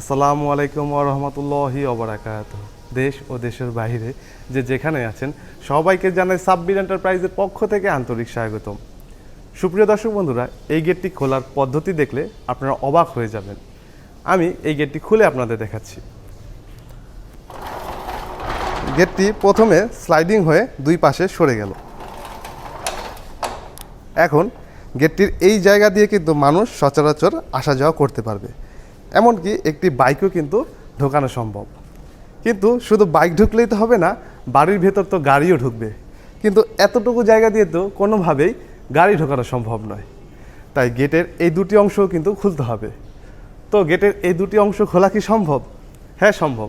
আসসালামু আলাইকুম রহমতুল্লাহি অবরাকাত দেশ ও দেশের বাইরে যে যেখানে আছেন, সবাইকে জানাই সাব্বির এন্টারপ্রাইজের পক্ষ থেকে আন্তরিক স্বাগতম। সুপ্রিয় দর্শক বন্ধুরা, এই গেটটি খোলার পদ্ধতি দেখলে আপনারা অবাক হয়ে যাবেন। আমি এই গেটটি খুলে আপনাদের দেখাচ্ছি। গেটটি প্রথমে স্লাইডিং হয়ে দুই পাশে সরে গেল। এখন গেটটির এই জায়গা দিয়ে কিন্তু মানুষ সচরাচর আসা যাওয়া করতে পারবে। এমনকি একটি বাইকও কিন্তু ঢোকানো সম্ভব। কিন্তু শুধু বাইক ঢুকলেই তো হবে না, বাড়ির ভেতর তো গাড়িও ঢুকবে। কিন্তু এতটুকু জায়গা দিয়ে তো কোনোভাবেই গাড়ি ঢোকানো সম্ভব নয়। তাই গেটের এই দুটি অংশও কিন্তু খুলতে হবে। তো গেটের এই দুটি অংশ খোলা কি সম্ভব? হ্যাঁ সম্ভব।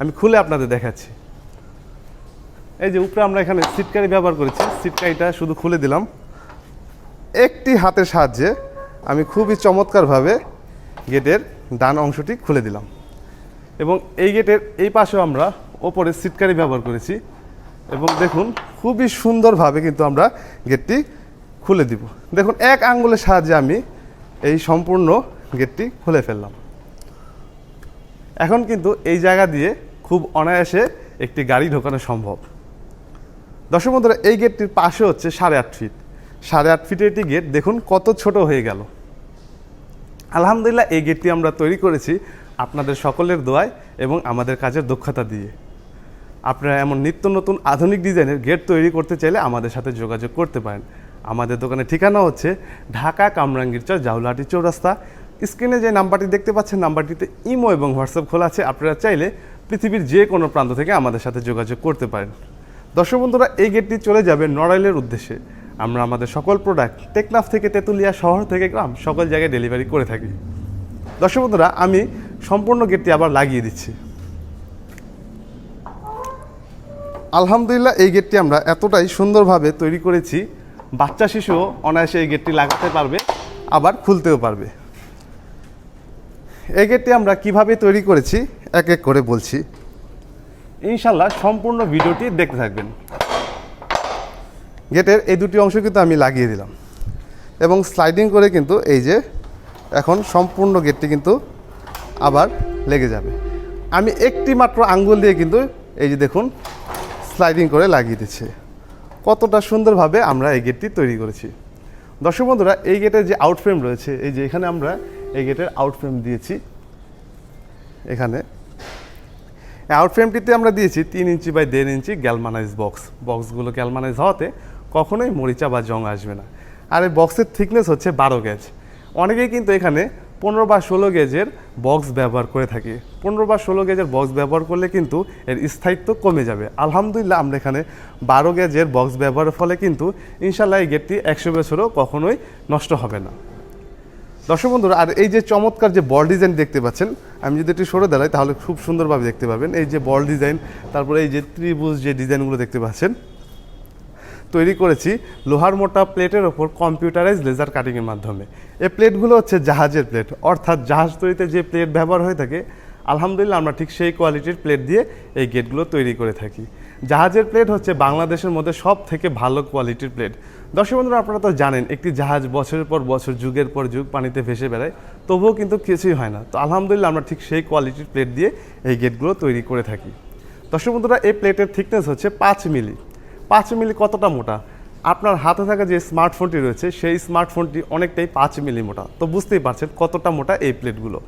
আমি খুলে আপনাদের দেখাচ্ছি। এই যে উপরে আমরা এখানে সিটকারি ব্যবহার করেছি। সিটকারিটা শুধু খুলে দিলাম। একটি হাতের সাহায্যে আমি খুবই চমৎকারভাবে গেটের ডান অংশটি খুলে দিলাম। এবং এই গেটের এই পাশেও আমরা ওপরে সিটকারি ব্যবহার করেছি। এবং দেখুন, খুবই সুন্দরভাবে কিন্তু আমরা গেটটি খুলে দিব। দেখুন, এক আঙ্গুলের সাহায্যে আমি এই সম্পূর্ণ গেটটি খুলে ফেললাম। এখন কিন্তু এই জায়গা দিয়ে খুব অনায়াসে একটি গাড়ি ঢোকানো সম্ভব। দর্শক বন্ধুরা, এই গেটটির পাশে হচ্ছে সাড়ে আট ফিট। সাড়ে আট ফিটের একটি গেট, দেখুন, কত ছোট হয়ে গেল। আলহামদুলিল্লাহ, এই গেটটি আমরা তৈরি করেছি আপনাদের সকলের দোয়ায় এবং আমাদের কাজের দক্ষতা দিয়ে। আপনারা এমন নিত্য নতুন আধুনিক ডিজাইনের গেট তৈরি করতে চাইলে আমাদের সাথে যোগাযোগ করতে পারেন। আমাদের দোকানের ঠিকানা হচ্ছে ঢাকা কামরাঙ্গীর চর জাউলাটি চৌরাস্তা। স্ক্রিনে যে নাম্বারটি দেখতে পাচ্ছেন, নাম্বারটিতে ইমো এবং হোয়াটসঅ্যাপ খোলা আছে। আপনারা চাইলে পৃথিবীর যে কোনো প্রান্ত থেকে আমাদের সাথে যোগাযোগ করতে পারেন। দর্শক বন্ধুরা, এই গেটটি চলে যাবে নড়াইলের উদ্দেশ্যে। আমরা আমাদের সকল প্রোডাক্ট টেকনাফ থেকে তেঁতুলিয়া শহর থেকে গ্রাম সকল জায়গায় ডেলিভারি করে থাকি। দর্শক বন্ধুরা, আমি সম্পূর্ণ গেটটি আবার লাগিয়ে দিচ্ছি। আলহামদুলিল্লাহ, এই গেটটি আমরা এতটাই সুন্দরভাবে তৈরি করেছি, বাচ্চা শিশুও অনায়াসে এই গেটটি লাগাতে পারবে, আবার খুলতেও পারবে। এই গেটটি আমরা কীভাবে তৈরি করেছি, এক এক করে বলছি। ইনশাল্লাহ সম্পূর্ণ ভিডিওটি দেখতে থাকবেন। গেটের এই দুটি অংশ কিন্তু আমি লাগিয়ে দিলাম। এবং স্লাইডিং করে কিন্তু এই যে এখন সম্পূর্ণ গেটটি কিন্তু আবার লেগে যাবে। আমি একটি মাত্র আঙ্গুল দিয়ে কিন্তু এই যে দেখুন স্লাইডিং করে লাগিয়ে দিচ্ছে। কতটা সুন্দরভাবে আমরা এই গেটটি তৈরি করেছি। দর্শক বন্ধুরা, এই গেটের যে আউটফ্রেম রয়েছে, এই যে এখানে আমরা এই গেটের আউটফ্রেম দিয়েছি। এখানে আউটফ্রেমটিতে আমরা দিয়েছি তিন ইঞ্চি বাই দেড় ইঞ্চি গ্যালমানাইজ বক্স বক্সগুলো গ্যালমানাইজ হওয়াতে কখনোই মরিচা বা জং আসবে না। আর এই বক্সের থিকনেস হচ্ছে বারো গেজ অনেকেই কিন্তু এখানে পনেরো বা ষোলো গেজের বক্স ব্যবহার করে থাকি। পনেরো বা ষোলো গেজের বক্স ব্যবহার করলে কিন্তু এর স্থায়িত্ব কমে যাবে। আলহামদুলিল্লাহ, আমরা এখানে বারো গেজের বক্স ব্যবহারের ফলে কিন্তু ইনশাল্লাহ এই গেটটি একশো বছরও কখনোই নষ্ট হবে না। দর্শক বন্ধুরা, আর এই যে চমৎকার যে বল ডিজাইন দেখতে পাচ্ছেন, আমি যদি একটু সরে দাঁড়াই, তাহলে খুব সুন্দরভাবে দেখতে পাবেন। এই যে বল ডিজাইন তারপরে এই যে ত্রিভুজ যে ডিজাইনগুলো দেখতে পাচ্ছেন তৈরি করেছি লোহার মোটা প্লেটের ওপর কম্পিউটারাইজ লেজার কাটিংয়ের মাধ্যমে। এই প্লেটগুলো হচ্ছে জাহাজের প্লেট। অর্থাৎ জাহাজ তৈরিতে যে প্লেট ব্যবহার হয়ে থাকে, আলহামদুলিল্লাহ আমরা ঠিক সেই কোয়ালিটির প্লেট দিয়ে এই গেটগুলো তৈরি করে থাকি। জাহাজের প্লেট হচ্ছে বাংলাদেশের মধ্যে সব থেকে ভালো কোয়ালিটির প্লেট। দর্শক বন্ধুরা, আপনারা তো জানেন, একটি জাহাজ বছরের পর বছর, যুগের পর যুগ পানিতে ভেসে বেড়ায়, তবুও কিন্তু কিছুই হয় না। তো আলহামদুলিল্লাহ আমরা ঠিক সেই কোয়ালিটির প্লেট দিয়ে এই গেটগুলো তৈরি করে থাকি। দর্শক বন্ধুরা, এই প্লেটের থিকনেস হচ্ছে পাঁচ মিলি। পাঁচ মিলি কতটা মোটা? আপনার হাতে থাকা যে স্মার্টফোনটি রয়েছে, সেই স্মার্টফোনটি অনেকটাই পাঁচ মিলি মোটা। তো বুঝতেই পারছেন কতটা মোটা এই প্লেটগুলো।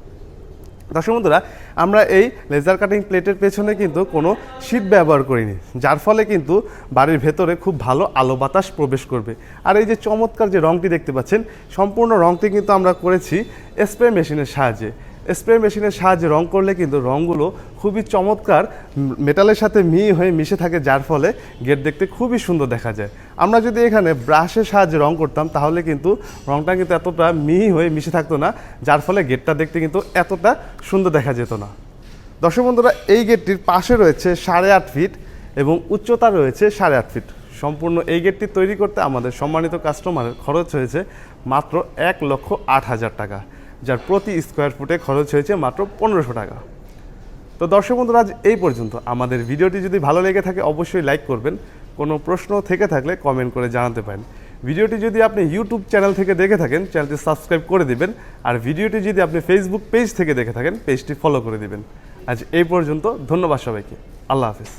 দর্শক বন্ধুরা, আমরা এই লেজার কাটিং প্লেটের পেছনে কিন্তু কোনো শীত ব্যবহার করিনি, যার ফলে কিন্তু বাড়ির ভেতরে খুব ভালো আলো বাতাস প্রবেশ করবে। আর এই যে চমৎকার যে রংটি দেখতে পাচ্ছেন, সম্পূর্ণ রংটি কিন্তু আমরা করেছি স্প্রে মেশিনের সাহায্যে। স্প্রে মেশিনের সাহায্যে রং করলে কিন্তু রঙগুলো খুবই চমৎকার, মেটালের সাথে মি হয়ে মিশে থাকে, যার ফলে গেট দেখতে খুবই সুন্দর দেখা যায়। আমরা যদি এখানে ব্রাশের সাহায্যে রং করতাম, তাহলে কিন্তু রংটা কিন্তু এতটা মিহি হয়ে মিশে থাকতো না, যার ফলে গেটটা দেখতে কিন্তু এতটা সুন্দর দেখা যেত না। দর্শক বন্ধুরা, এই গেটটির পাশে রয়েছে সাড়ে আট ফিট এবং উচ্চতা রয়েছে সাড়ে আট ফিট। সম্পূর্ণ এই গেটটি তৈরি করতে আমাদের সম্মানিত কাস্টমারের খরচ হয়েছে মাত্র এক লক্ষ আট হাজার টাকা। যার প্রতি স্কোয়ার ফুটে খরচ হয়েছে মাত্র পনেরোশো টাকা। তো দর্শক বন্ধুরা, আজ এই পর্যন্ত। আমাদের ভিডিওটি যদি ভালো লেগে থাকে, অবশ্যই লাইক করবেন। কোনো প্রশ্ন থেকে থাকলে কমেন্ট করে জানাতে পারেন। ভিডিওটি যদি আপনি ইউটিউব চ্যানেল থেকে দেখে থাকেন, চ্যানেলটি সাবস্ক্রাইব করে দিবেন। আর ভিডিওটি যদি আপনি ফেসবুক পেজ থেকে দেখে থাকেন, পেজটি ফলো করে দিবেন। আজ এই পর্যন্ত। ধন্যবাদ সবাইকে। আল্লাহ হাফিজ।